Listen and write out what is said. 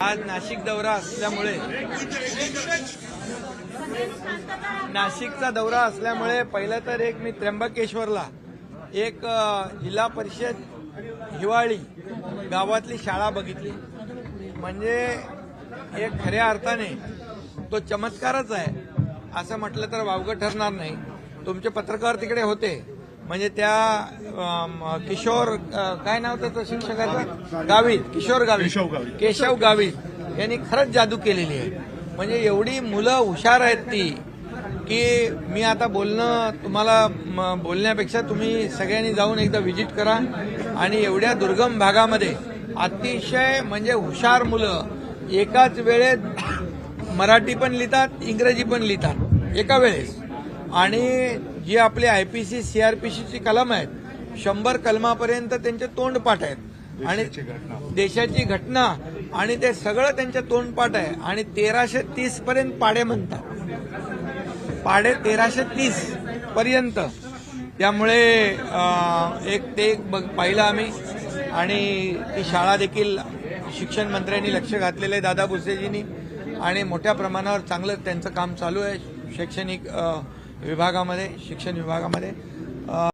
आज नाशिक दौरा असल्यामुळे नाशिकचा दौरा असल्यामुळे पहिलं तर एक मी त्र्यंबकेश्वरला एक जिल्हा परिषद हिवाळी गावातली शाळा बघितली. म्हणजे एक खऱ्या अर्थाने तो चमत्कारच आहे. असं म्हटलं तर वावगं ठरणार नाही. तुमचे पत्रकार तिकडे होते. म्हणजे त्या किशोर काय नाव त्याचं शिक्षकाचं? गावित किशोर गावित. केशव गावित. यांनी खरंच जादू केलेली आहे. म्हणजे एवढी मुलं हुशार आहेत ती की मी आता बोलणं तुम्हाला बोलण्यापेक्षा तुम्ही सगळ्यांनी जाऊन एकदा व्हिजिट करा. आणि एवढ्या दुर्गम भागामध्ये अतिशय म्हणजे हुशार मुलं एकाच वेळेत मराठी पण लिहितात इंग्रजी पण लिहितात एका वेळेस. आणि जी आपली आयपीसी सीआरपीसीची कलम आहेत शंभर कलमापर्यंत त्यांचे तोंडपाठ आहेत. आणि देशाची घटना. आणि ते सगळं त्यांच्या तोंडपाठ आहे. आणि तेराशे तीस पर्यंत पाडे म्हणतात. पाडे तेराशे तीस पर्यंत. त्यामुळे एक ते पाहिलं आम्ही. आणि ती शाळा देखील शिक्षण मंत्र्यांनी लक्ष घातलेलं आहे दादा भुसेजींनी. आणि मोठ्या प्रमाणावर चांगलं त्यांचं काम चालू आहे. शैक्षणिक विभागामध्ये शिक्षण विभागामध्ये.